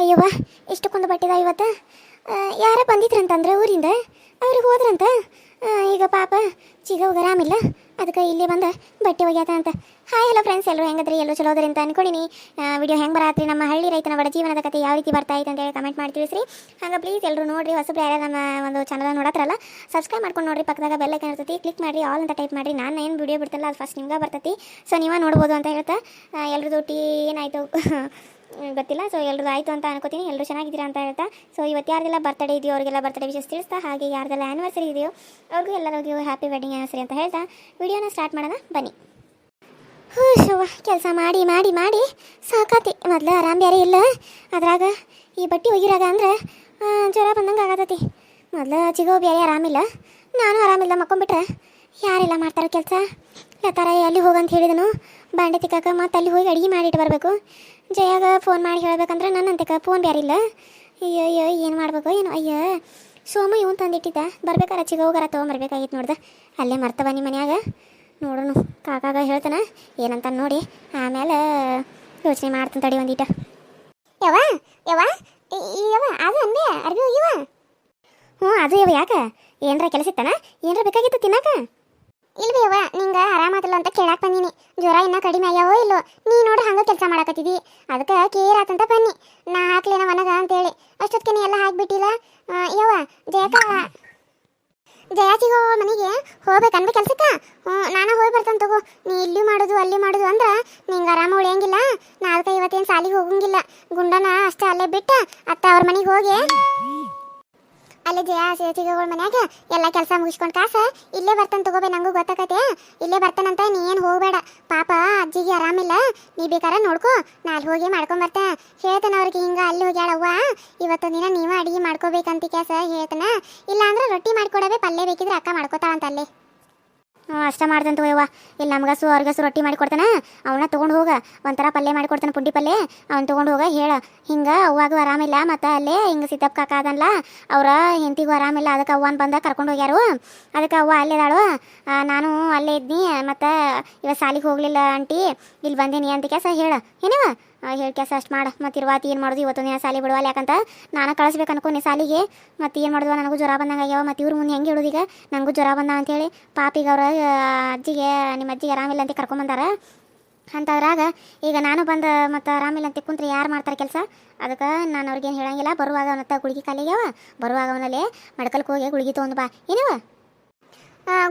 ಅಯ್ಯವ್ವ ಇಷ್ಟಕ್ಕೊಂದು ಬಟ್ಟೆದ ಇವತ್ತು? ಯಾರ ಬಂದಿದ್ರಂತಂದ್ರೆ ಊರಿಂದ ಅವ್ರಿಗೆ ಹೋದ್ರಂತ? ಈಗ ಪಾಪ ಚಿಗವ್ಗ ಆರಾಮಿಲ್ಲ ಅದಕ್ಕೆ ಇಲ್ಲಿ ಬಂದು ಬಟ್ಟೆ ಒಗ್ಯಾತ ಅಂತ. ಹಾಯ್ ಹಲೋ ಫ್ರೆಂಡ್ಸ್ ಎಲ್ಲರೂ ಹೆಂಗದ್ರಿ? ಎಲ್ಲರೂ ಚಲೋ ಅಂತ ಅನ್ಕೊಂಡಿನಿ. ವಿಡಿಯೋ ಹೆಂಗೆ ಬರತ್ರಿ? ನಮ್ಮ ಹಳ್ಳಿ ರೈತನ ಬಡ ಜೀವನದ ಕತೆ ಯಾವ ರೀತಿ ಬರ್ತಾ ಐತೆ ಅಂತ ಹೇಳಿ ಕಮೆಂಟ್ ಮಾಡಿ ತಿಳಿಸ್ರಿ. ಹಂಗೆ ಪ್ಲೀಸ್ ಎಲ್ಲರೂ ನೋಡಿರಿ, ಹೊಸಬ್ರು ಯಾರು ನಮ್ಮ ಒಂದು ಚಾನಲ್ ನೋಡತ್ರಲ್ಲ ಸಬ್ಸ್ಕ್ರೈಬ್ ಮಾಡ್ಕೊಂಡು ನೋಡಿರಿ, ಪಕ್ಕದಾಗ ಬೆಲ್ಲ ಇರ್ತೈತಿ. ಕ್ಲಿಕ್ ಮಾಡಿ ಆಲ್ ಅಂತ ಟೈಪ್ ಮಾಡಿ ನಾನು ಏನು ವಿಡಿಯೋ ಬಿಡ್ತಲ್ಲ, ಅದು ಫಸ್ಟ್ ನಿಮ್ಗೆ ಬರ್ತೈತಿ. ಸೊ ನೀವು ನೋಡ್ಬೋದು ಅಂತ ಹೇಳ್ತಾ ಎಲ್ಲರದು ಟೀ ಏನಾಯಿತು? ಗೊತ್ತಿಲ್ಲ. ಸೊ ಎಲ್ಲರೂ ಆಯಿತು ಅಂತ ಅನ್ಕೋತೀನಿ. ಎಲ್ಲರೂ ಚೆನ್ನಾಗಿದ್ದೀರಾ ಅಂತ ಹೇಳ್ತಾ. ಸೊ ಇವತ್ತು ಯಾರ್ದೆಲ್ಲ ಬರ್ತ್ಡೇ ಇದೆಯೋ, ಅವರಿಗೆಲ್ಲ ಬರ್ತ್ಡೇ ವಿಶೇಷ ತಿಳಿಸ್ತಾ, ಹಾಗೆ ಯಾರ್ದೆಲ್ಲ ಆ್ಯನಿವರ್ಸರಿ ಇದೆಯೋ, ಅವ್ರಿಗೂ ಎಲ್ಲರಿಗೂ ಹ್ಯಾಪಿ ವೆಡ್ಡಿಂಗ್ ಆ್ಯನಿವರ್ಸರಿ ಅಂತ ಹೇಳ್ತಾ. ವಿಡಿಯೋನ ಸ್ಟಾರ್ಟ್ ಮಾಡೋಣ. ಬನ್ನಿ. ಹ್ಞೂ ಶುಭ ಕೆಲಸ ಮಾಡಿ ಮಾಡಿ ಮಾಡಿ. ಸಾಕಾತಿ. ಮೊದಲು ಆರಾಮ್ ಬೇರೆ ಇಲ್ಲ. ಅದ್ರಾಗ ಈ ಬಟ್ಟೆ ಒಗಿರಾಗ ಅಂದ್ರೆ ಜ್ವರ ಬಂದಂಗೆ ಆಗತೈತಿ. ಮೊದಲು ಚಿಗೋ ಬೇರೆ ಆರಾಮಿಲ್ಲ ನಾನು ಆರಾಮಿಲ್ಲ ಮಕ್ಕೊಂಬಿಟ್ರೆ. ಯಾರೆಲ್ಲ ಮಾಡ್ತಾರೆ ಕೆಲಸ? ಲತಾರ ಅಲ್ಲಿ ಹೋಗಂತ ಹೇಳಿದನು. ಬಾಂಡೆ ತಿಕ್ಕಾಕ ಮತ್ತೆ ಅಲ್ಲಿ ಹೋಗಿ ಅಡುಗೆ ಮಾಡಿಟ್ಟು ಬರಬೇಕು. ಜಯಾಗ ಫೋನ್ ಮಾಡಿ ಹೇಳ್ಬೇಕಂದ್ರೆ ನನ್ನಂತಕ ಫೋನ್ ಬೇರೆ ಇಲ್ಲ ಅಯ್ಯೋ ಅಯ್ಯೋ, ಏನು ಮಾಡ್ಬೇಕು, ಏನು? ಅಯ್ಯೋ, ಸೋಮ ಇವನ್ ತಂದಿಟ್ಟಿದ್ದ. ಬರ್ಬೇಕಾರೆ, ಚಿಗ ಹೋಗಾರ ತೊಗೊಂಬರ್ಬೇಕಾಗಿತ್ತು ನೋಡ್ದೆ. ಅಲ್ಲೇ ಮರ್ತವ ನಿಮ್ಮ ಮನ್ಯಾಗ. ನೋಡೋಣ ಕಾಕಾಗ ಹೇಳ್ತಾನ. ಏನಂತ ನೋಡಿ. ಆಮೇಲೆ ಯೋಚನೆ ಮಾಡ್ತಾನೆ ತಡಿ ಒಂದೀಟ. ಯವ ಯವ ಯವ ಅದು ಅಂದೆ ಅರ್ಬಿ ಹೋಗಿವ ಹ್ಞೂ, ಅದು ಯವ ಯಾಕೆ? ಏನರ ಕೆಲಸ ಇತ್ತನ? ಏನರ ಬೇಕಾಗಿತ್ತು ತಿನ್ನಕ? ಇಲ್ವಿ ಯವ್ವ ನಿಂಗೆ ಆರಾಮದಲ್ಲ ಅಂತ ಕೇಳಾಕ್ ಬಂದೀನಿ. ಜ್ವರ ಇನ್ನ ಕಡಿಮೆ ಆಗ್ಯಾವೋ ಇಲ್ಲೋ, ನೀ ನೋಡಿ ಹಂಗೆ ಕೆಲಸ ಮಾಡಾಕತ್ತಿದಿ. ಅದಕ್ಕೆ ಕೇರ್ ಆತಂತ ಬನ್ನಿ. ನಾ ಹಾಕ್ಲೇನ ಮನಗ ಅಂತೇಳಿ. ಅಷ್ಟೊತ್ತಿಗೆ ನೀ ಎಲ್ಲ ಹಾಕ್ಬಿಟ್ಟಿಲ್ಲ? ಯವ್ವ ಜಯಕ ಜಯಾಚಿಗೋ ಮನೆಗೆ ಹೋಗ್ಬೇಕನ್ಬ ಕೆಲ್ಸಕ್ಕ? ಹ್ಞೂ, ನಾನು ಹೋಗಿ ಬರ್ತಾನೆ ತಗೋ. ನೀ ಇಲ್ಲಿ ಮಾಡೋದು ಅಲ್ಲಿ ಮಾಡೋದು ಅಂದ್ರೆ ನಿಂಗೆ ಆರಾಮ ಉಳಿಯಂಗಿಲ್ಲ. ನಾ ಅದಕ್ಕೆ ಇವತ್ತೇನು ಸಾಲಿಗೆ ಹೋಗಂಗಿಲ್ಲ. ಗುಂಡನ ಅಷ್ಟೇ ಅಲ್ಲೇ ಬಿಟ್ಟು, ಅತ್ತ ಅವ್ರ ಮನೆಗೆ ಹೋಗಿ. ಅಲ್ಲೇ ಜಯ ಸೇಚಿಗಳ ಮನ್ಯಾಗ ಎಲ್ಲ ಕೆಲಸ ಮುಗಿಸ್ಕೊಂಡು ಕಾಸ ಇಲ್ಲೇ ಬರ್ತಾನೆ ತಗೋಬೇ, ನಂಗೂ ಗೊತ್ತಾಕತೆ ಇಲ್ಲೇ ಬರ್ತಾನಂತ ನೀ ಏನು ಹೋಗ್ಬೇಡ. ಪಾಪ ಅಜ್ಜಿಗೆ ಆರಾಮಿಲ್ಲ. ನೀ ಬೇಕಾರ ನೋಡ್ಕೋ ನಾ ಅಲ್ಲಿ ಹೋಗಿ ಮಾಡ್ಕೊಂಬರ್ತೆ ಹೇಳ್ತಾನೆ ಅವ್ರಿಗೆ ಹಿಂಗೆ ಅಲ್ಲಿ ಹೋಗ್ಯಾಳವ್ವ ಇವತ್ತು ದಿನ ನೀವ ಅಡಿಗೆ ಮಾಡ್ಕೋಬೇಕಂತ ಕ್ಯಾಸ ಹೇಳ್ತಾನ. ಇಲ್ಲ ಅಂದ್ರೆ ರೊಟ್ಟಿ ಮಾಡ್ಕೊಡವೆ ಪಲ್ಯ ಬೇಕಿದ್ರೆ ಅಕ್ಕ ಮಾಡ್ಕೋತಾಳಂತ ಅಲ್ಲೇ. ಅಷ್ಟೇ ಮಾಡ್ದಂತ ಯವ್ವ. ಇಲ್ಲಿ ನಮ್ಗಸು ಅವ್ರಿಗಸು ರೊಟ್ಟಿ ಮಾಡಿ ಕೊಡ್ತಾನ. ಅವನ್ನ ತೊಗೊಂಡು ಹೋಗ. ಒಂಥರ ಪಲ್ಯ ಮಾಡಿ ಕೊಡ್ತಾನೆ ಪುಂಡಿ ಪಲ್ಯ. ಅವ್ನ ತೊಗೊಂಡು ಹೋಗ ಹೇಳ. ಹಿಂಗೆ ಅವ್ವಾಗೂ ಆರಾಮಿಲ್ಲ ಮತ್ತು ಅಲ್ಲೇ ಹಿಂಗೆ ಸಿದ್ದಪ್ಪ ಕಾಕ ಅದನ್ಲ ಅವ್ರ ಹೆಂಡತಿಗೂ ಆರಾಮಿಲ್ಲ ಅದಕ್ಕೆ ಅವ್ವನ ಬಂದ ಕರ್ಕೊಂಡು ಹೋಗ್ಯಾರು. ಅದಕ್ಕೆ ಅವ್ವ ಅಲ್ಲೇದಾಳು ಆ, ನಾನು ಅಲ್ಲೇ ಇದ್ನಿ ಮತ್ತು ಇವ ಸಾಲಿಗೆ ಹೋಗಲಿಲ್ಲ ಆಂಟಿ. ಇಲ್ಲಿ ಬಂದೀನಿ ಅಂತ ಕೆಲಸ ಹೇಳ. ಏನವ ಹೇಳಿ ಕೆಲಸ ಅಷ್ಟು ಮಾಡ. ಮತ್ತು ಇರುವಾತಿ ಏನು ಮಾಡೋದು? ಇವತ್ತು ದಿನ ಸಾಲಿ ಬಿಡುವಲ್ಲ ಯಾಕಂತ ನಾನು ಕಳಿಸ್ಬೇಕು ಅನ್ಕೊಂಡೆ ಸಾಲಿಗೆ. ಮತ್ತೆ ಏನು ಮಾಡಿದ್ವ? ನನಗೂ ಜ್ವರ ಬಂದಂಗೆ ಆಗ್ಯಾವ. ಮತ್ತು ಇವ್ರ ಮುಂದೆ ಹೆಂಗೆ ಹೇಳೋದು ಈಗ? ನನಗೂ ಜ್ವರ ಬಂದ ಅಂತೇಳಿ ಪಾಪಿಗೆ ಅವ್ರ ಅಜ್ಜಿಗೆ ನಿಮ್ಮ ಅಜ್ಜಿಗೆ ಆರಾಮಿಲ್ಲ ಅಂತ ಕರ್ಕೊಂಬಂದಾರ. ಅಂತದ್ರಾಗ ಈಗ ನಾನು ಬಂದು ಮತ್ತು ಆರಾಮಿಲ್ಲ ಅಂತ ಕುಂತ್ರೆ ಯಾರು ಮಾಡ್ತಾರೆ ಕೆಲಸ? ಅದಕ್ಕೆ ನಾನು ಅವ್ರಿಗೇನು ಹೇಳಂಗಿಲ್ಲ. ಬರುವಾಗ ಅವನತ್ತ ಗುಳಿಗೆ ಅವ ಬರುವಾಗ ಅವನಲ್ಲಿ ಮಡ್ಕಲ್ಗೆ ಹೋಗಿ ಗುಳಿಗೆ ತೊಗೊಂಡು ಬಾ. ಏನವ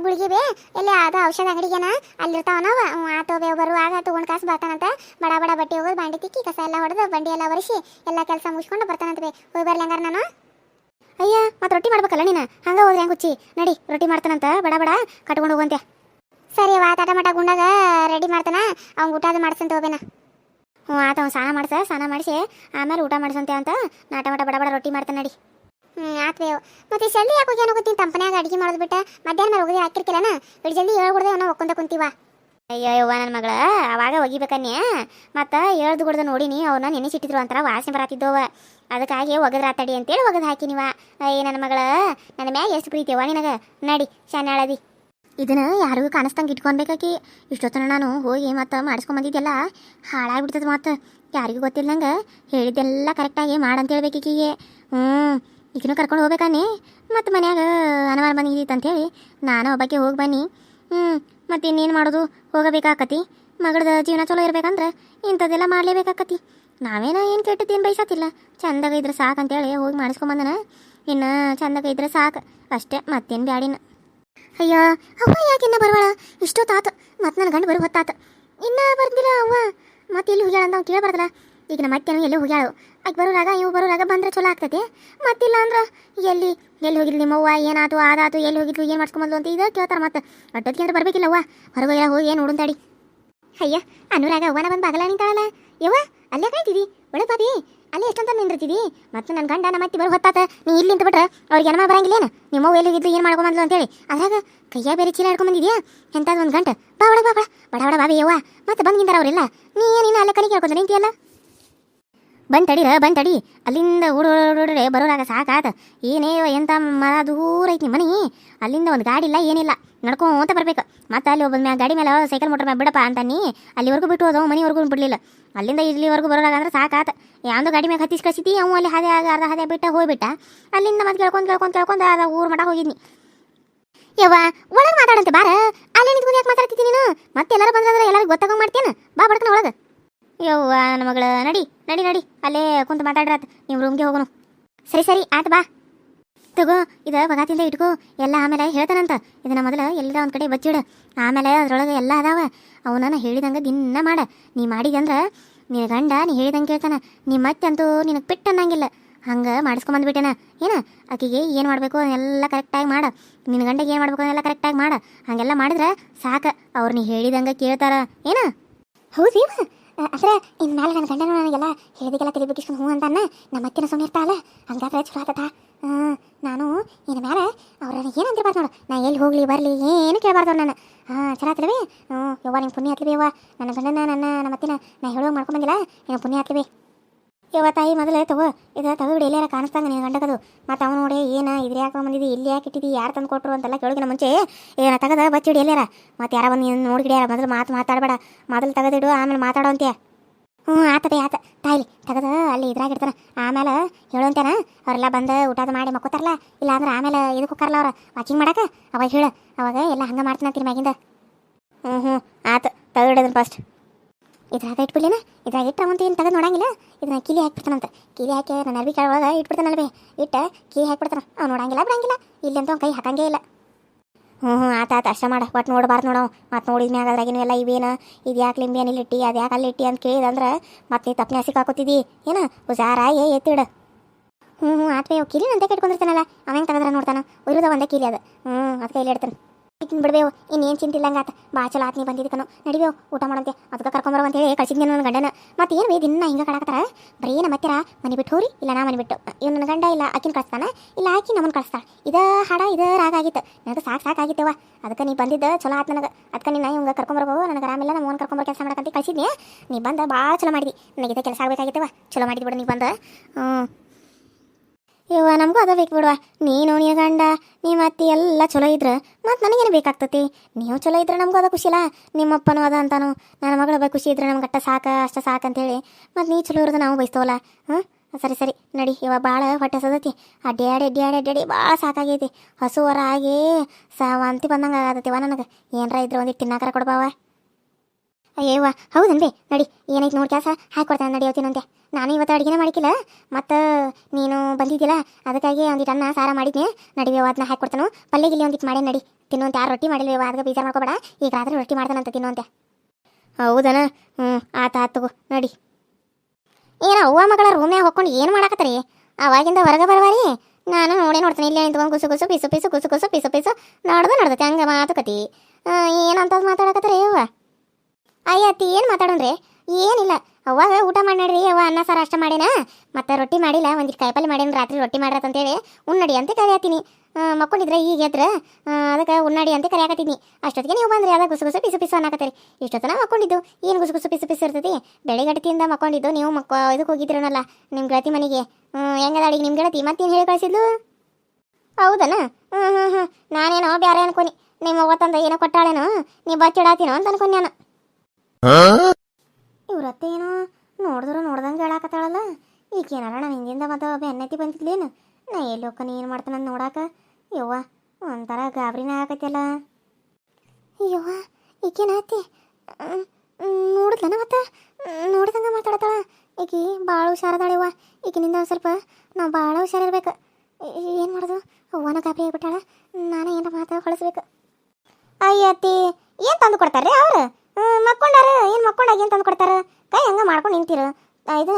ಗುಳಿಗೆ ಬೇ, ಎಲ್ಲ ಅದು ಔಷಧ ಅಂಗಡಿಗೆನ? ಅಲ್ಲಿರ್ತಾವ ನಾವು ಆಟೋ ಬೇ ಬರುವಾಗ ತೊಗೊಂಡು ಕಾಸು ಬರ್ತಾನಂತ. ಬಡ ಬಡ ಬಟ್ಟೆ ಹೋಗೋದು ಬಂಡಿ ತಿಕ್ಕಿ ಕಸ ಎಲ್ಲ ಹೊಡೆದು ಬಂಡಿ ಎಲ್ಲ ಒರೆಸಿ ಎಲ್ಲ ಕೆಲಸ ಮುಗಿಸ್ಕೊಂಡು ಬರ್ತಾನಂತ ಬೇ. ಹೋಗಿ ಬರ್ಲಿ ಹಂಗಾರ ನಾನು. ಅಯ್ಯ, ಮತ್ತೆ ರೊಟ್ಟಿ ಮಾಡ್ಬೇಕಲ್ಲ ನೀನು? ಹಂಗೆ ಹೋದ್ರೆ ಹೆಂಗೆ ಹುಚ್ಚಿ. ನಡಿ, ರೊಟ್ಟಿ ಮಾಡ್ತಾನಂತ. ಬಡ ಬಡ, ಕಟ್ಕೊಂಡು ಹೋಗುವಂತೆ. ಸರಿ, ವಾ ತಾಟ ಮಟ ಗುಂಡಾಗ ರೆಡಿ ಮಾಡ್ತಾನ. ಅವ್ನು ಊಟ ಅದು ಮಾಡ್ಸಂತ ಹೋಗೇನ ಹ್ಞೂ, ಆತ ಅವ್ನು ಸ್ನಾನ ಮಾಡ್ಸ, ಸ್ನಾನ ಮಾಡಿಸಿ, ಆಮೇಲೆ ಊಟ ಮಾಡ್ಸಂತೆ ಅಂತ ನಾಟ ಮಟ ಬಡ ಬಡ ರೊಟ್ಟಿ ಮಾಡ್ತಾನೆ ನಡಿ. ಹ್ಞೂ ಮತ್ತೆ ಜಲ್ದಿ ಯಾಕೆ ಏನೋ ಗೊತ್ತೀನಿ ತಂಪನ್ಯಾಗ ಅಡಿಗೆ ಮಾಡೋದು ಬಿಟ್ಟ? ಮಧ್ಯಾಹ್ನ ಮೇಲೆ ಹೋಗಿ ಹಾಕಿರ್ಕಿಲ್ಲನ ಬಿಡಿ ಜಲ್ದಿ ಹೇಳ್ಬಿಡ್ದೆ ಅವನ ಒಕ್ಕೊಂತ ಕುಂತೀವ. ಅಯ್ಯೋ ಯವ್ವ ನನ್ನ ಮಗಳ ಅವಾಗ ಒಗಿಬೇಕನ್ಯ? ಮತ್ತು ಹೇಳ್ದು ಗುಡ್ದು ನೋಡಿನಿ ಅವನ್ನ ನೆನೆಸಿಟ್ಟಿದ್ರು ಅಂತಾರ ವಾಸನೆ ಬರತ್ತಿದ್ದವ ಅದಕ್ಕಾಗಿ ಒಗದ್ರ ಆತಡಿ ಅಂತೇಳಿ ಒಗದು ಹಾಕಿನಿವ. ಅಯ್ಯ ನನ್ನ ಮಗಳ ನನ್ನ ಮ್ಯಾಗ ಎಷ್ಟು ಪ್ರೀತಿಯವ ನಿನಗೆ? ನಡಿ ಶಾನಾಳದಿ ಇದನ್ನ ಯಾರಿಗೂ ಕಾಣಿಸ್ದಂಗೆ ಇಟ್ಕೊಬೇಕಾಕಿ ಇಷ್ಟೊತ್ತನ ನಾನು ಹೋಗಿ ಮತ್ತೆ ಮಾಡಿಸ್ಕೊಂಬಂದಿದ್ದೆಲ್ಲ ಹಾಳಾಗ್ಬಿಡ್ತದೆ ಮತ್ತು ಯಾರಿಗೂ ಗೊತ್ತಿಲ್ಲಂಗೆ ಹೇಳಿದ್ದೆಲ್ಲ ಕರೆಕ್ಟಾಗಿ ಮಾಡಂತ ಹೇಳ್ಬೇಕೀಕಿಗೆ ಹ್ಞೂ ಈಗಿನೂ ಕರ್ಕೊಂಡು ಹೋಗ್ಬೇಕಾನೆ ಮತ್ತು ಮನ್ಯಾಗ ಅನವಾರ ಬಂದಿದ್ದಿತ್ತು ಅಂತೇಳಿ ನಾನು ಒಬ್ಬಕ್ಕೆ ಹೋಗಿ ಬನ್ನಿ. ಹ್ಞೂ ಮತ್ತೆ ಇನ್ನೇನು ಮಾಡೋದು? ಹೋಗಬೇಕಾಕತಿ. ಮಗಳದ ಜೀವನ ಚಲೋ ಇರ್ಬೇಕಂದ್ರೆ ಇಂಥದ್ದೆಲ್ಲ ಮಾಡಲೇಬೇಕಾಕತಿ. ನಾವೇನ ಏನು ಕೆಟ್ಟದ್ದೇನು ಬಯಸತ್ತಿಲ್ಲ. ಚಂದಾಗ ಇದ್ರೆ ಸಾಕು ಅಂತೇಳಿ ಹೋಗಿ ಮಾಡಿಸ್ಕೊಂಬಂದನ. ಇನ್ನು ಚಂದಾಗ ಇದ್ರೆ ಸಾಕು. ಅಷ್ಟೇ, ಮತ್ತೇನು ಬ್ಯಾಡಿನ. ಅಯ್ಯ, ಅವ್ವ ಯಾಕಿನ್ನ ಬರ್ಬಾಳ ಇಷ್ಟೊತ್ತಾತು. ಮತ್ತೆ ನನ್ನ ಗಂಡು ಬರು ಹೊತ್ತಾತು. ಇನ್ನ ಬರ್ದಿಲ್ಲ ಅವ್ವ. ಮತ್ತೆ ಇಲ್ಲಿ ಹೋಗ್ಯಾಳ ಅಂತ ಕೇಳಬಾರ್ದಲ್ಲ ಈಗ ನಮ್ಮ ಅತ್ತೆನೂ ಎಲ್ಲಿ ಹೋಗ್ಯಾಳು. ಆಕೆ ಬರೋರಾಗ, ಇವು ಬರೋರಾಗ ಬಂದ್ರೆ ಚಲೋ ಆಗ್ತೈತೆ. ಮತ್ತಿಲ್ಲ ಅಂದ್ರೆ, ಎಲ್ಲಿ ಎಲ್ಲಿ ಹೋಗಿದ್ಲು ನಿಮ್ಮವ್ವ ಏನಾದ್ರು ಆದಾತು, ಎಲ್ಲಿ ಹೋಗಿದ್ಲು, ಏನು ಮಾಡ್ಸ್ಕೊಂಬಂದು ಅಂತ ಈಗ ಕೇಳ್ತಾರೆ ಮತ್ತೆ. ಅಟ್ಟೊತ್ತಿಗೆ ಅಂದ್ರೆ ಬರಬೇಕಿಲ್ಲವ್ವ ಹೊರಗೆ ಹೋಗಿ ಏನು ನೋಡೋಣ ತಡಿ ಅಯ್ಯ ಅನುರಾಗ ಅವ್ವನ ಬಂದು ಬಾಗಲ ನಿಂತಾಳಲ್ಲ. ಯವ್ವ, ಅಲ್ಲೇ ಕಾಯ್ತಿದಿ ಒಳ್ಳೆ ಬಾಬಿ, ಅಲ್ಲೇ ಎಷ್ಟಂತ ನಿಂದಿರ್ತಿದಿ? ಮತ್ತೆ ನನ್ನ ಗಂಡ ನಮ್ಮ ಅತ್ತಿ ಬರೋ ಹೊತ್ತಾತ, ನೀ ಇಲ್ಲಿ ನಿಂತು ಬಿಟ್ರೆ ಅವ್ರಿಗೆ ಏನಮ್ಮ ಬರಂಗಿಲ್ಲೇನು? ನಿಮ್ಮ ಎಲ್ಲಿ ಹೋಗಿದ್ದು ಏನು ಮಾಡ್ಕೊಂಬಂದ್ಲು ಅಂತೇಳಿ. ಅದಾಗ ಕೈಯ ಬೇರೆ ಚೀಲ ಹಿಡ್ಕೊಂಬಂದಿದ್ಯಾ? ಎಂಥದ್ದು ಒಂದು ಗಂಟೆ. ಬಾ ಒಳಗೆ ಬಾ ಬಡ ಬಡ ಬಾಬಿ ಯವ್ವ. ಮತ್ತೆ ಬಂದ್ಗಿಂತಾರ ಅವರೆಲ್ಲ. ನೀ ಏನಿನ್ನ ಅಲ್ಲೇ ಕಣಿ ಕೇಳ್ಕೊಂಡು ನಿಂತಿಯಲ್ಲ? ಬಂದ್ ತಡೀರ ಬಂದು ತಡಿ ಅಲ್ಲಿಂದ ಓಡೋಡೋಡ್ರೆ ಬರೋರಾಗ ಸಾಕಾತ ಏನೇ ಎಂತ ಮರ ದೂರ ಐತಿ ಮನಿ ಅಲ್ಲಿಂದ ಒಂದು ಗಾಡಿ ಇಲ್ಲ ಏನಿಲ್ಲ ನಡ್ಕೊಂತ ಬರ್ಬೇಕು ಮತ್ತೆ ಅಲ್ಲಿ ಒಬ್ಬ ಗಾಡಿ ಮೇಲೆ ಸೈಕಲ್ ಮೋಟರ್ ಮೇಲೆ ಬಿಡಪ್ಪ ಅಂತ ನೀ ಅಲ್ಲಿವರೆಗೂ ಬಿಟ್ಟು ಹೋದವು ಮನಿವರೆಗೂ ಬಿಡಲಿಲ್ಲ ಅಲ್ಲಿಂದ ಇಲ್ಲಿವರೆಗೂ ಬರೋರಾಗ ಅಂದ್ರೆ ಸಾಕಾತ ಯಾಂದು ಗಾಡಿ ಮ್ಯಾಗ ಹತ್ತಿಸ್ ಅವು ಅಲ್ಲಿ ಹಾದೆ ಆಗ ಅರ್ಧ ಹಾದೆ ಬಿಟ್ಟ ಹೋಗ್ಬಿಟ್ಟ ಅಲ್ಲಿಂದ ಮತ್ತೆ ಕೇಳ್ಕೊಂಡು ಕೇಳ್ಕೊಂಡ್ ಕೇಳ್ಕೊಂಡ್ ಅದ ಊರು ಮಠ ಹೋಗಿದ್ನಿ ಯವ್ವ ಒಳಗೆ ಮಾತಾಡಂತೆ ಬಾರ ಅಲ್ಲಿ ನಿಂತ್ಕೊಂಡು ಯಾಕೆ ಮಾತಾಡ್ತಿದ್ದೀನಿ ನೀನು ಮತ್ತೆ ಎಲ್ಲರೂ ಬಂದ್ರೆ ಎಲ್ಲರಿಗೂ ಗೊತ್ತಾಗೋ ಮಾಡ್ತೇನೆ ಬಾ ಬಡ್ಕನ ಒಳಗೆ ಯವ್ವ, ನನ್ನ ಮಗಳ. ನಡಿ ನಡಿ ನಡಿ. ಅಲ್ಲೇ ಕುಂತು ಮಾತಾಡ್ರಾತ್. ನೀವು ರೂಮ್ಗೆ ಹೋಗೋನು. ಸರಿ ಸರಿ, ಆತ ಬಾ. ತಗೋ, ಇದು ಬಗಾತಿಂದ ಇಟ್ಕೋ. ಎಲ್ಲ ಆಮೇಲೆ ಹೇಳ್ತಾನಂತ. ಇದನ್ನ ಮೊದಲು ಎಲ್ಲದ ಒಂದು ಕಡೆ ಬಚ್ಚಿಡು. ಆಮೇಲೆ ಅದ್ರೊಳಗೆ ಎಲ್ಲ ಅದಾವ. ಅವನನ್ನ ಹೇಳಿದಂಗೆ ದಿನ ಮಾಡ. ನೀ ಮಾಡಿದಂದ್ರೆ ನಿನ್ನ ಗಂಡ ನೀ ಹೇಳಿದಂಗೆ ಕೇಳ್ತಾನ. ನೀ ಮತ್ತೆ ಅಂತೂ ನಿನಗೆ ಪಿಟ್ ಅನ್ನಂಗಿಲ್ಲ. ಹಂಗೆ ಮಾಡಿಸ್ಕೊಂಬಂದ್ಬಿಟ್ಟೆನ ಏನ? ಆಕಿಗೆ ಏನು ಮಾಡಬೇಕು ಅದನ್ನೆಲ್ಲ ಕರೆಕ್ಟಾಗಿ ಮಾಡ. ನಿನ್ನ ಗಂಡಗೆ ಏನು ಮಾಡ್ಬೇಕು ಅದನ್ನೆಲ್ಲ ಕರೆಕ್ಟಾಗಿ ಮಾಡ. ಹಾಗೆಲ್ಲ ಮಾಡಿದ್ರೆ ಸಾಕು. ಅವ್ರು ನೀ ಹೇಳಿದಂಗೆ ಕೇಳ್ತಾರ. ಏನ? ಹೌದು ಅಂದ್ರೆ ಇನ್ ಮೇಲೆ ನನ್ನ ಗಂಡನ ನನಗೆಲ್ಲ ಹೇಳಿದಕ್ಕೆಲ್ಲ ತಲೆ ಬಿಗಿಸ್ಕೊಂಡು ಹ್ಞೂ ಅಂತಾನ ನಮ್ಮ ಅತ್ತಿನ ಸುಮ್ಮನೆ ಇರ್ತಾಳ ಹಂಗಾದ್ರೆ ಚಲೋ ಆತತ ನಾನು ಇನ್ನು ಮೇಲೆ ಅವ್ರ ಏನು ಅಂದಿರ್ಬಾರ್ದು ನೋಡು. ನಾ ಎಲ್ಲಿ ಹೋಗ್ಲಿ, ಬರಲಿ, ಏನು ಕೇಳಬಾರ್ದು ನಾನು. ಹಾಂ ಚಲೋ ಆತ್ಲವೇ ಹ್ಞೂ ಯವ್ವ, ನಿಂಗೆ ಪುಣ್ಯ ಆತ್ಲವಿ ಯವ್ವ. ನನ್ನ ಗಂಡನ ನನ್ನ, ನಮ್ಮ ಅತ್ತಿನ ನಾ ಹೇಳೋ ಮಾಡ್ಕೊಂಬಂದಿಲ್ಲ ನಿನ್ನ ಪುಣ್ಯ ಆತ್ಲವಿ ಯವ್ವ ತಾಯಿ ಮೊದಲೇ ತಗೋ ಇದು ತೆಗೆದು ಎಲ್ಲಾರ ಕಾಣಿಸ್ತಾಗ ನೀನು ಗಂಡಕದು ಮತ್ತು ಅವನು ನೋಡಿ, ಏನ, ಇದ್ರ ಯಾಕೆ ಬಂದಿದ್ದು ಇಲ್ಲಿ ಯಾಕೆ ಇಟ್ಟಿದ್ದು ಯಾರು ತಂದು ಕೊಟ್ಟರು ಅಂತೆಲ್ಲ ಕೇಳೋಕಿನ ಮುಂಚೆ ಏನ ತಗದ ಬಚ್ಚಿಡಿ ಎಲ್ಲಾರ ಮತ್ತು ಯಾರ ಬಂದು ನೀನು ನೋಡ್ಗಿಡ್ಯಾರ ಮೊದಲು ಮಾತು ಮಾತಾಡಬೇಡ. ಮೊದಲು ತಗದಿಡು ಆಮೇಲೆ ಮಾತಾಡೋ ಅಂತ್ಯ. ಹ್ಞೂ, ಆತದೆ, ಆತ. ತಾಯಿಲಿ ತಗದ, ಅಲ್ಲಿ ಇದ್ರಾಗಿಡ್ತಾನ ಆಮೇಲೆ ಹೇಳೋಂತೇನ ಅವರೆಲ್ಲ ಬಂದು ಊಟದ ಮಾಡಿ ಮಕ್ಕೋತಾರಲ್ಲ ಇಲ್ಲ ಅಂದ್ರೆ ಆಮೇಲೆ ಇದಕ್ಕೆ ಹೋಗ್ತಾರಲ್ಲ ಅವ್ರು. ವಾಕಿಂಗ್ ಮಾಡಕ್ಕೆ ಅವಾಗ ಹೇಳು. ಅವಾಗ ಎಲ್ಲ ಹಂಗೆ ಮಾಡ್ತೀನಿ ಮ್ಯಾಗಿಂದ. ಹ್ಞೂ ಹ್ಞೂ, ಆತು ತೆಗೆದಿಡೋದನ್ನ ಫಸ್ಟ್ ಇದ್ರಾಗ ಇಟ್ಬಿಡ್ಲೇನ? ಇದ್ರಾಗ ಇಟ್ಟು ಅವಂತ ಏನು ತೆಗೆದು ನೋಡಂಗಿಲ್ಲ? ಇದನ್ನ ಕಿಲಿ ಹಾಕ್ಬಿಡ್ತಾನಂತ. ಕಿಲಿ ಹಾಕಿ ನನ್ನ ಅರ್ಬಿ ಒಳಗೆ ಇಟ್ಬಿಡ್ತಾನಲ್ಲ ಬೇ ಇಟ್ಟು ಕಿಲಿ ಹಾಕ್ಬಿಡ್ತಾನ. ಅವ್ನು ನೋಡಂಗಿಲ್ಲ, ಬಿಡಂಗಿಲ್ಲ. ಇಲ್ಲಿ ಅಂತ ಅವ್ನ್ ಕೈ ಹಾಕಂಗೇ ಇಲ್ಲ. ಹ್ಞೂ ಹ್ಞೂ ಆತ ಆತ, ಅಷ್ಟ ಮಾಡ. ಒಟ್ಟು ನೋಡಬಾರ್ದು ನೋಡವ್ ಮತ್ತು ನೋಡಿದ ಮ್ಯಾಗ ಅದ್ರಾಗಿನ ಎಲ್ಲ ಇವೇನು? ಇದು ಯಾಕೆ ಲಿಂಬಿ ಇಲ್ಲಿ ಇಟ್ಟಿ ಅದು ಯಾಕೆ ಅಲ್ಲಿ ಇಟ್ಟಿ ಅಂತ ಕೇಳಿದಂದ್ರೆ ಮತ್ತೆ ನೀ ತಪ್ಪನೆ ಹಸಿಗೆ ಹಾಕೋತಿದ್ದಿ ಏ ಹುಷಾರಾಗಿ ಎತ್ತಿಡ. ಹ್ಞೂ ಹ್ಞೂ ಅಂತ ಕೆಟ್ಕೊಂಡಿರ್ತಾನಲ್ಲ. ಅವ ಹೆಂಗೆ ತೆಗೆದ್ರೆ ನೋಡ್ತಾನ? ಉರಿದ ಒಂದೇ ಕಿಲಿ ಅದು. ಹ್ಞೂ ಅದಕ್ಕೆ ಇಲ್ಲಿ ಇಡ್ತಾನೆ ಇಟ್ಟಿನ ಬಿಡ್ಬೇವು ಇನ್ನೇನು ಚಿಂತಿಲ್ಲಂಗಾತ ಬಾ ಚಲೋ ಆತ್ನಿ ಬಂದಿದ್ದಕ್ಕನು ನಡಿಬೇವು, ಊಟ ಮಾಡಂತೆ. ಅದಕ್ಕೆ ಕರ್ಕೊಂಬರು ಅಂತ ಹೇಳಿ ಕಳ್ಸಿದ್ನಿ ನನ್ನ ಗಂಡನ. ಮತ್ತೆ ಏನು ಬೇ ದಿನ ಹಿಂಗೆ ಕಡಾಕತ್ತಾರ? ಬರೀ ನಮ್ಮ ಹತ್ತಿರ ಮನೆ ಬಿಟ್ಟು ಹೋರಿ ಇಲ್ಲ ನಾ ಮನೆ ಬಿಟ್ಟು. ಇವ್ ನನ್ನ ಗಂಡ ಇಲ್ಲ, ಆಕಿನ ಕಳಿಸ್ತಾನ? ಇಲ್ಲ, ಆಕಿ ನಮ್ಮನ್ನು ಕಳಿಸ್ತಾಳ. ಇದು ಹಾಡ, ಇದು ರಾಗ ಆಗಿತ್ತು. ನನಗೆ ಸಾಕು ಸಾಕಾಗಿತ್ತೇವ ಅದಕ್ಕೆ ನೀ ಬಂದಿದ್ದು ಚಲೋ ಆತ್ ನನಗೆ. ಅದಕ್ಕೆ ನೀನು ಹಿಂಗೆ ಕರ್ಕೊಂಬರ್ಬೋ ನನಗೆ ಆರಾಮಿಲ್ಲ ನಮ್ಮ ಓನ್ ಕರ್ಕೊಂಬರೋ ಕೆಲಸ ಮಾಡಕಂತ ಕಳಿಸಿದ್ನಿ. ನೀ ಬಂದ ಭಾಳ ಚಲೋ ಮಾಡಿದಿ. ನನಗೆ ಕೆಲಸ ಆಗಬೇಕಾಗಿತ್ತವ ಚಲೋ ಮಾಡಿದ್ವಿ ಬಿಡು, ನೀ ಬಂದು. ಇವ ನಮಗೂ ಅದ ಬೇಕು ಬಿಡುವ. ನೀನು, ನೀ ಗಂಡ, ನೀ ಮತ್ತೆ ಎಲ್ಲ ಚಲೋ ಇದ್ರ ಮತ್ತು ನನಗೇನು ಬೇಕಾಗ್ತತಿ? ನೀವು ಚಲೋ ಇದ್ರೆ ನಮಗೂ ಅದ ಖುಷಿಲ್ಲ ನಿಮ್ಮಪ್ಪನೂ ಅದ ಅಂತಾನು. ನನ್ನ ಮಗಳು ಬೈ ಖುಷಿ ಇದ್ರೆ ನಮ್ಗೆ ಅಟ್ಟ ಸಾಕ, ಅಷ್ಟ ಸಾಕು ಅಂತೇಳಿ. ಮತ್ತು ನೀ ಚಲೋ ಇರೋದು ನಾವು ಬಯಸ್ತವಲ್ಲ? ಹಾಂ ಸರಿ ಸರಿ, ನಡಿ ಇವಾಗ ಭಾಳ ಹೊಟ್ಟೆ ಸದತಿ. ಅಡ್ಡಾಡಿ ಅಡ್ಡಾಡಿ ಅಡ್ಡಾಡಿ ಭಾಳ ಸಾಕಾಗೈತಿ. ಹಸುವರ ಆಗಿ ಸ ವಾಂತಿ ಬಂದಂಗೆ ಆಗತ್ತೈತಿವ ನನಗೆ. ಏನರ ಇದ್ರೆ ಒಂದಿಟ್ಟು ತಿನ್ನಾಕರ ಕೊಡ್ಬಾವ? ಅಯ್ಯವ್ವ ಹೌದನ್ರಿ? ನಡಿ, ಏನೈತೆ ನೋಡಿ ಕೆಲಸ ಹಾಕೊಡ್ತಾನೆ ನಡಿಯೋತೀನಂತೆ ನಾನು ಇವತ್ತು ಅಡುಗೆನೇ ಮಾಡಿಕಿಲ್ಲ, ಮತ್ತು ನೀನು ಬಂದಿದ್ದಿಲ್ಲ ಅದಕ್ಕಾಗಿ ಒಂದಿಟ್ಟು ಅನ್ನ, ಸಾರ ಮಾಡಿದ್ದೆ ನಡಿವೆ ಅದನ್ನ ಹಾಕೊಡ್ತಾನು ಪಲ್ಯ ಗಿಲ್ಲಿ ಒಂದಿಟ್ಟು ಮಾಡಿ ನಡಿ. ತಿನ್ನುವಂತೆ ಯಾರು ರೊಟ್ಟಿ ಮಾಡಿಲ್ವ ಅದಕ್ಕೆ ಬೀಜ ಮಾಡ್ಕೋಬೇಡ. ಈಗ ರಾತ್ರಿ ರೊಟ್ಟಿ ಮಾಡ್ತಾನಂತ ತಿನ್ನುವಂತೆ ಹೌದನ? ಹ್ಞೂ ಆತ, ಆತು ನಡಿ. ಏನೋ ಅವ್ವ ಮಗಳ ರೂಮ್ಯಾಗ ಹೊಕ್ಕೊಂಡು ಏನು ಮಾಡಾಕತ್ತೀರಿ? ಅವಾಗಿಂದ ಹೊರಗೆ ಬರವಾರಿ? ನಾನು ನೋಡೇ ನೋಡ್ತೀನಿ, ಇಲ್ಲೇ ನಿಂತ್ಕೊಂಡು ಕುಸು ಕುಸು ಪಿಸು ಪಿಸು ಕುಸು ಕುಸು ಪಿಸು ಪಿಸು ನೋಡ್ದು ನಡ್ದೈತೆ ಹಂಗೆ ಮಾತುಕತಿ. ಏನಂತ ಮಾತಾಡಕತ್ತೀರಿ ಅವ್ವ? ಅಯ್ಯ, ಅತ್ತಿ, ಏನು ಮಾತಾಡೋಣ್ರಿ ಏನಿಲ್ಲ. ಅವಾಗ ಊಟ ಮಾಡಿ ಅವ್ವ ಅನ್ನ ಸಾರು ಅಷ್ಟ ಮಾಡೇನ. ಮತ್ತೆ ರೊಟ್ಟಿ ಮಾಡಿಲ್ಲ, ಒಂದಿಷ್ಟು ಕಾಯಿಪಲ್ಲೆ ಮಾಡೇನು, ರಾತ್ರಿ ರೊಟ್ಟಿ ಮಾಡ್ರತ್ತಂತೇಳಿ ಉಣ್ಣಡಿ ಅಂತ ಕರೆಯತ್ತೀನಿ ಮಕ್ಕೊಂಡಿದ್ರೆ ಈಗ ಎದ್ರ? ಅದಕ್ಕೆ ಉನ್ನಡಿ ಅಂತ ಕರೆಯಾಕತ್ತೀನಿ. ಅಷ್ಟೊತ್ತಿಗೆ ನೀವು ಬಂದ್ರಿ, ಅದ ಗುಸು ಗುಸು ಪಿಸು ಪಿಸು ಅನ್ನಕತ್ತೀರಿ. ಇಷ್ಟೊತ್ತನ ಮಕ್ಕೊಂಡಿದ್ದು. ಏನು ಗುಸು ಗುಸು ಪಿಸು ಪಿಸು ಇರ್ತೈತಿ? ಬೆಳಿಗಟ್ಟಿಯಿಂದ ಮಕ್ಕೊಂಡಿದ್ದು, ನೀವು ಮಕ್ಕ ಇದಕ್ಕೆ ಹೋಗಿದ್ರನಲ್ಲ ನಿಮ್ಮ ಗೆಳತಿ ಮನೆಗೆ. ಹೆಂಗದ ಅಡಿಗೆ ನಿಮ್ಮ ಗೆಳತಿ? ಮತ್ತೇನು ಹೇಳಿ ಕಳಿಸಿದ್ಲು? ಹೌದನ? ಹ್ಞೂ ಹ್ಞೂ ಹ್ಞೂ ನಾನೇನೋ ಬೇರೆ ಅನ್ಕೊನಿ ನಿಮ್ಮ ಅವ್ವ ತಂದ ಏನೋ ಕೊಟ್ಟಾಳೇನೋ, ನೀ ಬಚ್ಚಿಡಾತೀನೋ ಅಂತ ಅನ್ಕೊಂಡೆ ನಾನು. ಇವ್ರತ್ತೆ ಏನೋ ನೋಡಿದ್ರು ನೋಡ್ದಂಗೆ ಹೇಳಾಕತ್ತಾಳಲ್ಲ. ಈಕೇನಾರ ನಾನು ಹಿಂದಿಂದ ಮತ್ತೆ ಬೆನ್ನತ್ತಿ ಬಂದಿದ್ಲೇನು? ನಾ ಎಲ್ಲಿ ಹೋಗ್ಕ ಏನು ಮಾಡ್ತಾನ ನೋಡಾಕ? ಯವ್ವ, ಒಂಥರ ಗಾಬರಿನ ಆಗತ್ತಲ್ಲ. ಯವ್ವ ಈಕೇನಾತಿ ನೋಡಿದ್ಲನ ಮತ್ತೆ? ನೋಡಿದಂಗೆ ಮಾತಾಡತ್ತಾಳ. ಈಕಿ ಭಾಳ ಹುಷಾರದಾಳಿವ್ವ ಈಕಿನಿಂದ ಒಂದು ಸ್ವಲ್ಪ ನಾವು ಭಾಳ ಹುಷಾರಿರ್ಬೇಕು. ಏನು ಮಾಡೋದು? ಅವ್ವನ ಗಾಬರಿ ಆಗಿಬಿಟ್ಟಾಳ. ನಾನು ಏನಾರ ಮಾತು ಕಳಿಸ್ಬೇಕು? ಅಯ್ಯತ್ತಿ, ಏನು ತಂದು ಕೊಡ್ತಾರೆ ಅವ್ರು? ಮಕ್ಕೊಂಡಾರ, ಏನು ಮಕ್ಕೊಂಡಾಗ ಏನು ತಂದು ಕೊಡ್ತಾರ ಕೈ ಹಂಗೆ ಮಾಡ್ಕೊಂಡು ನಿಂತಿರು? ಇದು,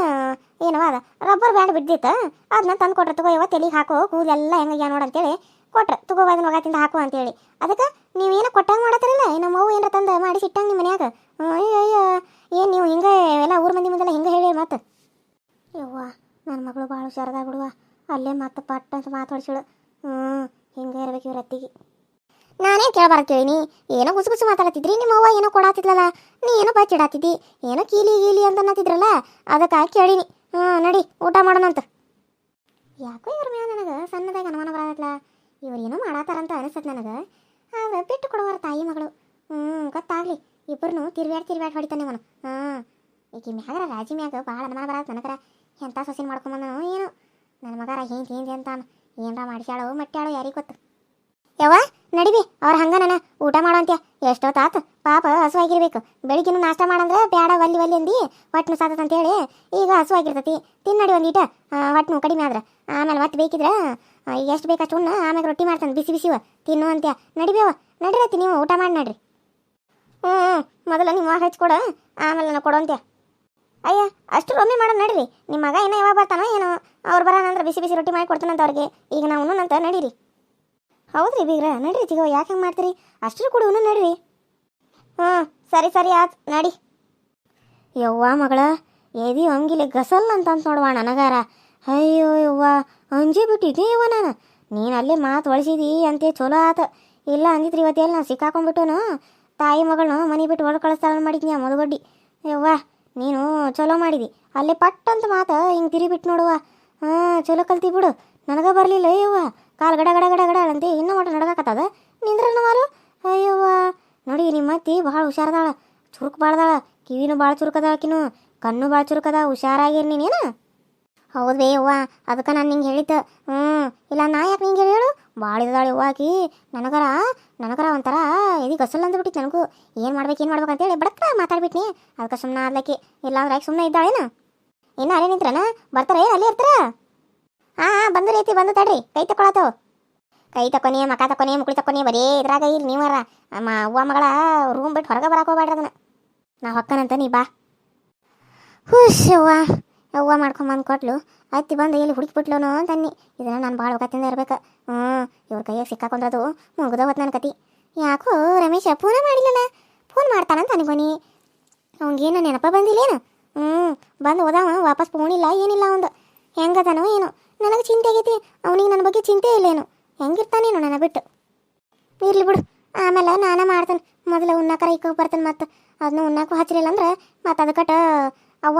ಏನವ ಅದ? ರಬ್ಬರ್ ಬ್ಯಾಂಡ್ ಬಿದ್ದಿತ್ತು. ಅದನ್ನ ತಂದು ಕೊಟ್ರೆ ತಗೋ ಇವ ತಲೆಗೆ ಹಾಕೋ? ಕೂದಲೆಲ್ಲ ಹೆಂಗೆ ನೋಡು ಅಂತೇಳಿ ಕೊಟ್ರೆ. ತಗೋ ಅದನ್ನ ಮಗತಿಂದ ಹಾಕು ಅಂತೇಳಿ. ಅದಕ್ಕೆ ನೀವೇನು ಕೊಟ್ಟಂಗೆ ಮಾಡತ್ತಿರಲ್ಲ? ನಮ್ಮ ಅವ್ವ ಏನಾರ ತಂದು ಮಾಡಿ ಸಿಟ್ಟಂಗೆ ನಿಮ್ಮ ಮನ್ಯಾಗ? ಅಯ್ಯೋ ಏನು ನೀವು ಹಿಂಗೆ ಎಲ್ಲ ಊರ ಮಂದಿ ಮುಂದೆಲ್ಲ ಹಿಂಗೆ ಹೇಳಿ ಮತ್ತೆ? ಯವ್ವ ನನ್ನ ಮಗಳು ಭಾಳ ಹುಷಾರದಾಗ ಬಿಡುವ. ಅಲ್ಲೇ ಮತ್ತೆ ಪಟ್ಟ ಅಂತ ಮಾತಾಡ್ಸಿಳು. ಹ್ಞೂ ಹಿಂಗೆ ಇರ್ಬೇಕು ಇವ್ರ ಅತ್ತಿಗೆ. ನಾನೇ ಕೇಳಬಾರ್ದು ಕೇಳಿನಿ ಏನೋ ಗುಸು ಗುಸು ಮಾತಾಡತ್ತಿದ್ರಿ ನಿಮ್ಮ ಅವ್ವ ಏನೋ ಕೊಡಾತಿದ್ಲಲ್ಲ, ನೀ ಏನೋ ಬಚ್ಚಿಡಾತಿದ್ದಿ, ಏನೋ ಕೀಲಿ ಗೀಲಿ ಅಂತ ಅನ್ನತ್ತಿದ್ರಲ್ಲ ಅದಕ್ಕೆ ಕೇಳಿನಿ. ಹ್ಞೂ ನಡಿ, ಊಟ ಮಾಡೋಣಂತ ಯಾಕೋ ಇವ್ರ ನನಗೆ ಸಣ್ಣದಾಗಿ ಅನುಮಾನ ಬರತ್ತಲ್ಲ ಇವ್ರು ಏನೋ ಮಾಡತ್ತಾರಂತ ಅನಿಸ್ತದೆ ನನಗೆ. ಆದ್ರೆ ಬಿಟ್ಟು ಕೊಡುವರ ತಾಯಿ ಮಗಳು. ಹ್ಞೂ ಗೊತ್ತಾಗ್ಲಿ. ಇಬ್ಬರನ್ನು ತಿರ್ವ್ಯಾಡ್ ತಿರ್ವ್ಯಾಡ್ ಹೊಡಿತಾನೆ ಅವನು. ಹಾಂ, ಈಕಿ ಮ್ಯಾಗರ ರಾಜಿ ಮ್ಯಾಗ ಭಾಳ ಅನುಮಾನ ಬರತ್ತೆ ನನಗರ. ಎಂಥ ಸೊಸಿನ ಮಾಡ್ಕೊಂಬಂದನು ಏನು. ನನ್ನ ಮಗರ ಹಿಂಗೆ ಹಿಂಗೆ ಅಂತ ಏನರ ಮಾಡಿಸ್ಯಾಳೋ ಮಟ್ಟ್ಯಾಳೋ ಯಾರಿಗೆ ಗೊತ್ತು. ಯವ್ವ ನಡಿವಿ, ಅವ್ರ ಹಂಗ ನನ್ನ ಊಟ ಮಾಡೋಂತ್ಯ. ತಾತ, ಪಾಪ ಹಸುವಾಗಿರ್ಬೇಕು. ಬೆಳಿಗ್ಗೆನೂ ನಾಷ್ಟ ಮಾಡಂದ್ರೆ ಬ್ಯಾಡ ಒಲ್ಲಿ ಒಲ್ಲಿ ಅಂದಿ. ಹೊಟ್ಟೆ ಅಂತ ಅಂತೇಳಿ, ಈಗ ಹಸುವಾಗಿರ್ತೈತಿ. ತಿನ್ನಡಿ ಒಂದೀಟ ಹೊಟ್ಟೆ ಕಡಿಮೆ ಆದ್ರೆ. ಆಮೇಲೆ ಮತ್ತೆ ಬೇಕಿದ್ರೆ ಎಷ್ಟು ಬೇಕಷ್ಟು ಉಣ್ಣ. ಆಮೇಲೆ ರೊಟ್ಟಿ ಮಾಡ್ತಾನೆ, ಬಿಸಿ, ಬಿಸಿವ. ತಿನ್ನು ಅಂತ್ಯ. ನಡಿಬೇವ ನಡಿರತ್ತಿ ನೀವು, ಊಟ ಮಾಡಿ ನಡ್ರಿ. ಹ್ಞೂ ಹ್ಞೂ ಮೊದಲು ನಿಮ್ಮ ಹಚ್ಕೊಡ. ಆಮೇಲೆ ನಾನು ಕೊಡೋಂತ್ಯ ಅಯ್ಯ ಅಷ್ಟು ಒಮ್ಮೆ ಮಾಡೋಣ ನಡ್ರಿ. ನಿಮ್ಮ ಮಗ ಏನೋ ಯಾವಾಗ ಬರ್ತಾನೋ ಏನೋ. ಅವ್ರು ಬರೋಣ ಅಂದ್ರೆ ಬಿಸಿ ಬಿಸಿ ರೊಟ್ಟಿ ಮಾಡಿ ಕೊಡ್ತಾನಂತ ಅವ್ರಿಗೆ. ಈಗ ನಾವು ಅಂತ ನಡೀರಿ. ಹೌದ್ರಿ ಬೀಗ್ರ, ನಡ್ರಿ ತಿಗೋ ಯಾಕೆ ಹಂಗೆ ಮಾಡ್ತೀರಿ? ಅಷ್ಟರ ಕೂಡ ನಡ್ರಿ. ಹ್ಞೂ ಸರಿ ಸರಿ, ಆತ್, ನಡಿ. ಯವ್ವ ಮಗಳ, ಎದಿ ಹಂಗಿಲ್ಲ ಗಸಲ್ ಅಂತ ನೋಡುವ ನನಗಾರ. ಅಯ್ಯೋ ಯವ್ವ, ಅಂಜಿ ಬಿಟ್ಟಿದ್ದೆ ಯವ್ವ ನಾನು. ನೀನು ಅಲ್ಲೇ ಮಾತು ಒಳ್ಸಿದಿ ಅಂತೆ ಚಲೋ ಆತ. ಇಲ್ಲ ಅಂದಿದ್ರಿ ಇವತ್ತೆಲ್ಲ ನಾನು ಸಿಕ್ಕಾಕೊಂಡ್ಬಿಟ್ಟನು ತಾಯಿ ಮಗಳನ್ನ ಮನೆ ಬಿಟ್ಟು ಒಳಗೆ ಕಳಿಸ್ತಾಳ ಮಾಡಿದ್ನಿ ಆ ಮದುಗಡ್ಡಿ ಯವ್ವ, ನೀನು ಚಲೋ ಮಾಡಿದಿ. ಅಲ್ಲೇ ಪಟ್ ಅಂತ ಮಾತು ಹಿಂಗೆ ತಿರಿಬಿಟ್ಟು ನೋಡುವ. ಹಾಂ, ಚಲೋ ಕಲ್ತಿ ಬಿಡು. ನನಗೆ ಬರಲಿಲ್ಲ ಅಯ್ಯವ್ವ ಕಾಲು ಗಡ ಗಡ ಗಡ ಗಡ ಅಂತ, ಇನ್ನೂ ಮಟ ನಡಗಕತ್ತದ? ಮಾರು? ಅಯ್ಯವ್ವ, ನೋಡಿ ನಿಮ್ಮ ಅತ್ತಿ ಭಾಳ ಹುಷಾರದಾಳ, ಚುರುಕು ಬಾಳ್ದಾಳ, ಕಿವಿನೂ ಭಾಳ ಚುರುಕದಾಕಿನು ಕಣ್ಣು ಭಾಳ ಚುರುಕದ ಹುಷಾರಾಗಿರ್ ನೀನೇನು ಹೌದು ಯವ್ವ, ಅದಕ್ಕೆ ನಾನು ನಿಂಗೆ ಹೇಳಿದ್ದೆ. ಹ್ಞೂ ಇಲ್ಲ ನಾ ಯಾಕೆ ನಿಂಗೆ ಹೇಳು ಭಾಳ ಇದ್ದಾಳೆ ಯವ್ವ ಆಕಿ. ನನಗರ ನನಗರ ಒಂಥರ ಎದಿ ಗಸಲ್ ಅಂದ್ಬಿಟ್ಟಿತ್ತು ನನಗೂ. ಏನು ಮಾಡ್ಬೇಕು ಏನು ಮಾಡ್ಬೇಕು ಅಂತೇಳಿ ಬಡಕ್ಕ ಮಾತಾಡ್ಬಿಟ್ನಿ. ಅದಕ್ಕೆ ಸುಮ್ಮನೆ ಆಗ್ಲಕ್ಕೆ ಇಲ್ಲ ಅಂದ್ರೆ ಯಾಕೆ ಸುಮ್ಮನೆ ಇದ್ದಾಳೇನು? ಇನ್ನು ಅಲ್ಲೇ ನಿಂತ್ರನ? ಬರ್ತಾರೆ ಏನು ಅಲ್ಲೇ ಇರ್ತಾರ? ಹಾಂ ಹಾಂ, ಬಂದು ರೀತಿ ಬಂದು ತಡ್ರಿ. ಕೈ ತಕೊಳತು ಕೈ ತಕೊನಿ ಮಕ ತಕೊನಿ ಮುಕ್ಳಿ ತಕೊನಿ ಬರೀ ಇದ್ರಾಗ ಇಲ್ಲಿ ನೀವರ ಅಮ್ಮ ಅವ್ವ ಮಗಳ ರೂಮ್ ಬಿಟ್ಟು ಹೊರಗೆ ಬರಕ್ಕೆ ಹೋಗ್ಬೇಡ್ರಿ ಅದನ್ನ. ನಾ ಹೊಕ್ಕನಂತ ನೀ ಬಾ. ಹುಷ್ ಅವ್ವ ಅವ್ವ ಮಾಡ್ಕೊಂಬಂದು ಕೊಟ್ಲು. ಅತ್ತಿ ಬಂದು ಎಲ್ಲಿ ಹುಡುಕ್ಬಿಟ್ಲೋನು ಅಂತನ್ನಿ ಇದನ್ನ ನಾನು ಭಾಳ ಒಗತ್ತಿಂದ ಇರ್ಬೇಕು. ಹ್ಞೂ, ಇವ್ರ ಕೈಯಾಗ ಸಿಕ್ಕಾಕೊಂಡ್ರದು ಮುಗ್ದ ಹೊತ್ತು ನನ್ನ ಕತಿ. ಯಾಕೋ ರಮೇಶ ಫೋನ ಮಾಡಿಲ್ಲಲ್ಲ ಫೋನ್ ಮಾಡ್ತಾನಂತ ಅನ್ಕೊನಿ ಅವಂಗೇನು ನೆನಪ ಬಂದಿಲ್ಲೇನು? ಹ್ಞೂ, ಬಂದು ಹೋದವ ವಾಪಸ್ ಫೋನಿಲ್ಲ ಏನಿಲ್ಲ ಅವಂದು. ಹೆಂಗದನೋ ಏನೋ. ನನಗೆ ಚಿಂತೆ ಆಗೈತಿ. ಅವನಿಗೆ ನನ್ನ ಬಗ್ಗೆ ಚಿಂತೆ ಇಲ್ಲೇನು? ಹೆಂಗಿರ್ತಾನೇನು ನನ್ನ ಬಿಟ್ಟು. ಇರ್ಲಿ ಬಿಡು. ಆಮೇಲೆ ನಾನೇ ಮಾಡ್ತೇನೆ. ಮೊದಲು ಉಣ್ಣಾಕರ ಇಕ್ಕ ಬರ್ತಾನೆ ಮತ್ತೆ ಅದನ್ನ ಉಣ್ಣಾಕು ಹಚ್ಚಲಿಲ್ಲ ಅಂದ್ರೆ ಮತ್ತೆ ಅದಕ್ಕೆ ಅವ್ವ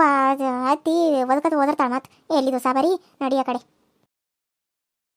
ಹತ್ತಿ ಒದಕತ್ ಓದಿರ್ತಾಳೆ ಮತ್ತೆ. ಎಲ್ಲಿ ದಿವಸ ಬರೀ? ನಡಿಯ ಕಡೆ.